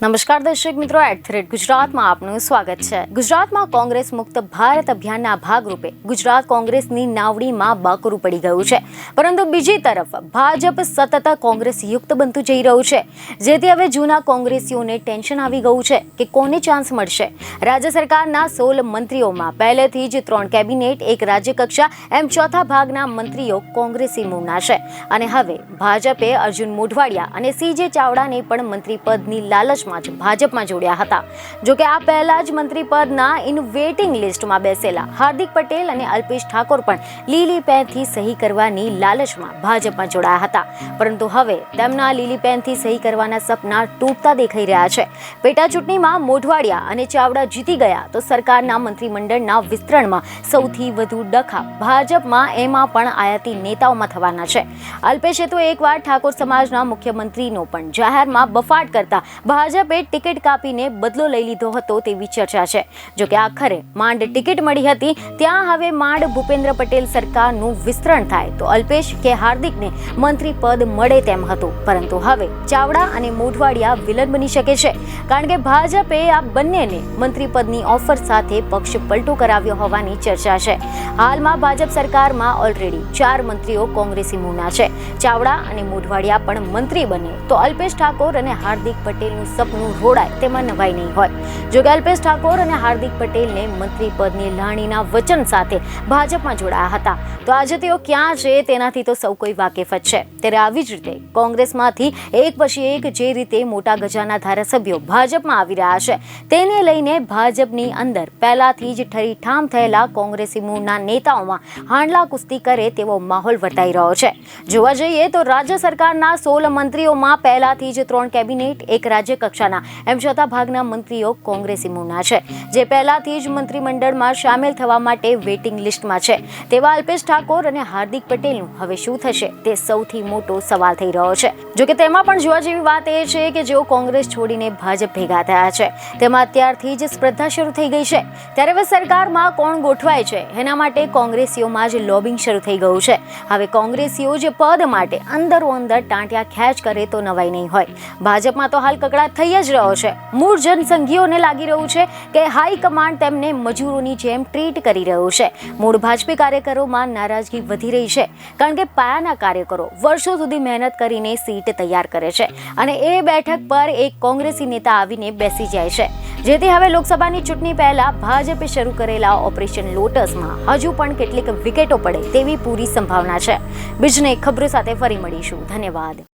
નમસ્કાર દર્શક મિત્રો એટ ધ ગુજરાતમાં આપનું સ્વાગત છે. ગુજરાતમાં કોંગ્રેસ મુક્ત ભારત અભિયાનના ભાગરૂપે ગુજરાત કોંગ્રેસની નાવડીમાં બાકરું પડી ગયું છે. પરંતુ બીજી તરફ ભાજપ સતત કોંગ્રેસ યુક્ત બનતું જઈ રહ્યું છે. જેથી હવે જૂના કોંગ્રેસીઓને ટેન્શન આવી ગયું છે કે કોને ચાન્સ મળશે. રાજ્ય સરકારના સોળ મંત્રીઓમાં પહેલેથી જ ત્રણ કેબિનેટ, એક રાજ્યકક્ષા, એમ ચોથા ભાગના મંત્રીઓ કોંગ્રેસી મૂળના છે. અને હવે ભાજપે અર્જુન મોઢવાડિયા અને સીજે ચાવડાને પણ મંત્રી પદની લાલચમાં જ ભાજપમાં જોડ્યા હતા. જોકે આ પહેલા જ મંત્રી પદના ઇન વેટિંગ લિસ્ટમાં બેસેલા હાર્દિક પટેલ અને અલ્પેશ ઠાકોર પણ લીલી પેનથી સહી કરવાની લાલચમાં ભાજપમાં જોડાયા હતા. પરંતુ હવે તેમના લીલી પેનથી સહી કરવાના સપના તૂટતા દેખાઈ રહ્યા છે. પેટા ચૂંટણીમાં મોઢવાડિયા અને ચાવડા જીતી ગયા તો સરકારના મંત્રીમંડળના વિસ્તરણમાં સૌથી વધુ ડખા ભાજપમાં એમાં પણ આયાતી નેતાઓમાં થવાના છે. અલ્પેશે તો એકવાર ઠાકોર સમાજના મુખ્યમંત્રીનો પણ જાહેરમાં બફાટ કરતા ભાજપે ટિકિટ કાપીને બદલો લઈ લીધો હતો તેવી ચર્ચા છે. જો કે આખરે માંડ ટિકિટ મળી હતી, ત્યાં હવે માંડ ભૂપેન્દ્ર પટેલ સરકારનું વિસ્તરણ થાય તો અલ્પેશ કે હાર્દિકને મંત્રી પદ મળે તેમ હતું. પરંતુ હવે ચાવડા અને મોઢવાડિયા વિલન બની શકે છે. કારણ કે ભાજપે આ બંનેને મંત્રી પદની ઓફર સાથે પક્ષ પલટો કરાવ્યો હોવાની ચર્ચા છે. હાલમાં ભાજપ સરકારમાં ઓલરેડી ચાર મંત્રીઓ કોંગ્રેસી મૂળના છે. ચાવડા અને મોઢવાડિયા પણ મંત્રી બને તો અલ્પેશ ઠાકોર અને હાર્દિક પટેલનું સપનું રોડાય, તેમાં નવાઈ નહીં હોય. જોકે અલ્પેશ ઠાકોર અને હાર્દિક પટેલને મંત્રી પદની લાણીના વચન સાથે ભાજપમાં જોડાયા હતા. તો આજે તેઓ ક્યાં છે, તેનાથી તો સૌ કોઈ વાકેફ જ છે. ત્યારે આવી જ રીતે કોંગ્રેસમાંથી એક પછી એક જે રીતે મોટા ગજાના ધારાસભ્યો ભાજપમાં આવી રહ્યા છે, તેને લઈને ભાજપની અંદર પહેલાથી જ ઠરીઠામ થયેલા કોંગ્રેસી મૂળના નેતાઓમાં હાંડલા કુસ્તી કરે તેવો માહોલ વર્તાઈ રહ્યો છે. જોવા જઈએ તો રાજ્ય સરકારના સોળ મંત્રીઓમાં પહેલાથી જ ત્રણ કેબિનેટ, એક રાજ્ય કક્ષાના એમ છતાં ભાગના મંત્રીઓ કોંગ્રેસી મૂળના છે. જે પહેલાથી જ મંત્રીમંડળમાં સામેલ થવા માટે વેટિંગ લિસ્ટમાં છે. તેવા અલ્પેશ ઠાકોર અને હાર્દિક પટેલનું હવે શું થશે તે સૌથી મોટો સવાલ થઈ રહ્યો છે. જો કે તેમાં પણ જોવા જેવી વાત એ છે કે જેઓ કોંગ્રેસ છોડીને ભાજપ ભેગા થયા છે. તેમાં અત્યારથી જ સ્પર્ધા શરૂ થઈ ગઈ છે. ત્યારે હવે સરકારમાં કોણ ગોઠવાય છે? એના માટે કોંગ્રેસીઓમાં જ લોબિંગ શરૂ થઈ ગયું છે. હવે કોંગ્રેસીઓ જે પદ માટે અંદરો અંદર ટાંટિયા ખેંચ કરે તો નવાઈ નહીં હોય. ભાજપમાં તો હાલ કકડાટ થઈ જ રહ્યો છે. મૂળ જનસંઘીઓને લાગી રહ્યું છે કે હાઈકમાન્ડ તેમને મજૂરોની જેમ ટ્રીટ કરી રહ્યું છે. મૂળ ભાજપી કાર્યકરોમાં નારાજગી વધી રહી છે કારણ કે પાયાના કાર્યકરો વર્ષો સુધી મહેનત કરીને સીટ તૈયાર કરે છે અને એ બેઠક પર એક કોંગ્રેસી નેતા આવીને બેસી જાય છે. જેથી હવે લોકસભાની ચૂંટણી પહેલા ભાજપે શરૂ કરેલા ઓપરેશન લોટસમાં હજુ પણ કેટલીક વિકેટો પડે તેવી પૂરી સંભાવના છે. બીજને ખબરો સાથે ફરી મળીશું. ધન્યવાદ.